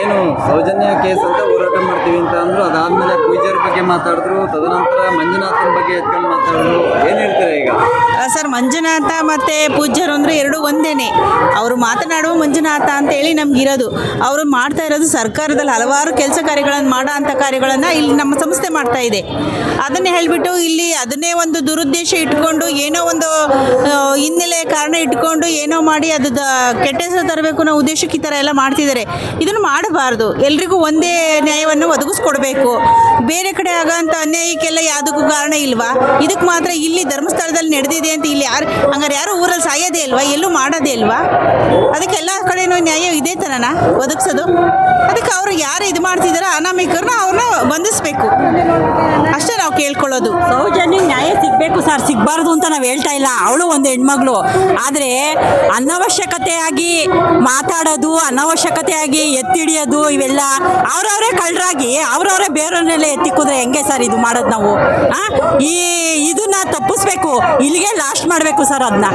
ಏನು ಸೌಜನ್ಯ ಕೇಸ್ ಅಂತ ಹೋರಾಟ ಮಾಡ್ತೀವಿ ಅಂತ ಅಂದ್ರು, ಅದಾದ್ಮೇಲೆ ಪೂಜಾರ ಬಗ್ಗೆ ಮಾತಾಡಿದ್ರು, ತದನಂತರ ಮಂಜುನಾಥನ ಬಗ್ಗೆ ಎತ್ಕೊಂಡು ಮಾತಾಡಿದ್ರು. ಏನ್ ಹೇಳ್ತಾರೆ ಈಗ? ಸರ್, ಮಂಜುನಾಥ ಮತ್ತು ಪೂಜ್ಯರು ಅಂದರೆ ಎರಡು ಒಂದೇನೆ. ಅವರು ಮಾತನಾಡುವ ಮಂಜುನಾಥ ಅಂತೇಳಿ ನಮಗಿರೋದು. ಅವರು ಮಾಡ್ತಾ ಇರೋದು ಸರ್ಕಾರದಲ್ಲಿ ಹಲವಾರು ಕೆಲಸ ಕಾರ್ಯಗಳನ್ನು ಮಾಡೋ ಅಂಥ ಕಾರ್ಯಗಳನ್ನು ಇಲ್ಲಿ ನಮ್ಮ ಸಂಸ್ಥೆ ಮಾಡ್ತಾ ಇದೆ. ಅದನ್ನೇ ಹೇಳಿಬಿಟ್ಟು ಇಲ್ಲಿ ಅದನ್ನೇ ಒಂದು ದುರುದ್ದೇಶ ಇಟ್ಕೊಂಡು ಏನೋ ಒಂದು ಹಿನ್ನೆಲೆ ಕಾರಣ ಇಟ್ಕೊಂಡು ಏನೋ ಮಾಡಿ ಅದು ಕೆಟ್ಟ ಹೆಸರು ತರಬೇಕು ಅನ್ನೋ ಉದ್ದೇಶಕ್ಕೆ ಈ ಥರ ಎಲ್ಲ ಮಾಡ್ತಿದ್ದಾರೆ. ಇದನ್ನು ಮಾಡಬಾರ್ದು. ಎಲ್ರಿಗೂ ಒಂದೇ ನ್ಯಾಯವನ್ನು ಒದಗಿಸ್ಕೊಡ್ಬೇಕು. ಬೇರೆ ಕಡೆ ಆಗೋಂಥ ಅನ್ಯಾಯಕ್ಕೆಲ್ಲ ಯಾವುದಕ್ಕೂ ಕಾರಣ ಇಲ್ವಾ? ಇದಕ್ಕೆ ಮಾತ್ರ ಇಲ್ಲಿ ಧರ್ಮಸ್ಥಳದಲ್ಲಿ ನಡೆದಿದೆ ಅಂತ ಇಲ್ಲಿ ಯಾರು ಹಂಗಾರೆ ಯಾರು ಊರಲ್ಲಿ ಸಾಯೋದೇ ಇಲ್ವಾ? ಎಲ್ಲೂ ಮಾಡೋದೇ ಇಲ್ವಾ? ಅದಕ್ಕೆಲ್ಲ ಕಡೆನೂ ನ್ಯಾಯ ಇದೇ ಥರನ ಒದಗಿಸೋದು? ಅದಕ್ಕೆ ಅವರು ಯಾರು ಇದು ಮಾಡ್ತಿದಾರೋ ಅನಾಮಿಕರನ್ನ ಅವ್ರನ್ನ ಬಂಧಿಸ್ಬೇಕು. ಅಷ್ಟೇ ನಾವು ಕೇಳ್ಕೊಳ್ಳೋದು. ಸೌಜನ್ಯ ನ್ಯಾಯ ಸಿಗಬೇಕು ಸರ್, ಸಿಗಬಾರ್ದು ಅಂತ ನಾವು ಹೇಳ್ತಾ ಇಲ್ಲ. ಅವಳು ಒಂದು ಹೆಣ್ಮಗಳು. ಆದರೆ ಅನವಶ್ಯಕತೆಯಾಗಿ ಮಾತಾಡೋದು, ಅನವಶ್ಯಕತೆಯಾಗಿ ಎತ್ತಿಡಿಯೋದು, ಇವೆಲ್ಲ ಅವ್ರವರೇ ಕಳ್ಳರಾಗಿ ಅವ್ರವರೇ ಬೇರೆಯವ್ರನ್ನೆಲ್ಲ ಎತ್ತಿಕ್ಕಿದ್ರೆ ಹೆಂಗೆ ಸರ್ ಇದು ಮಾಡೋದು ನಾವು? ಈ, ಇದನ್ನ ತಪ್ಪಿಸ್ಬೇಕು. ಇಲ್ಲಿಗೆ ಲಾಸ್ಟ್ ಮಾಡಬೇಕು ಸರ್ ಅದನ್ನ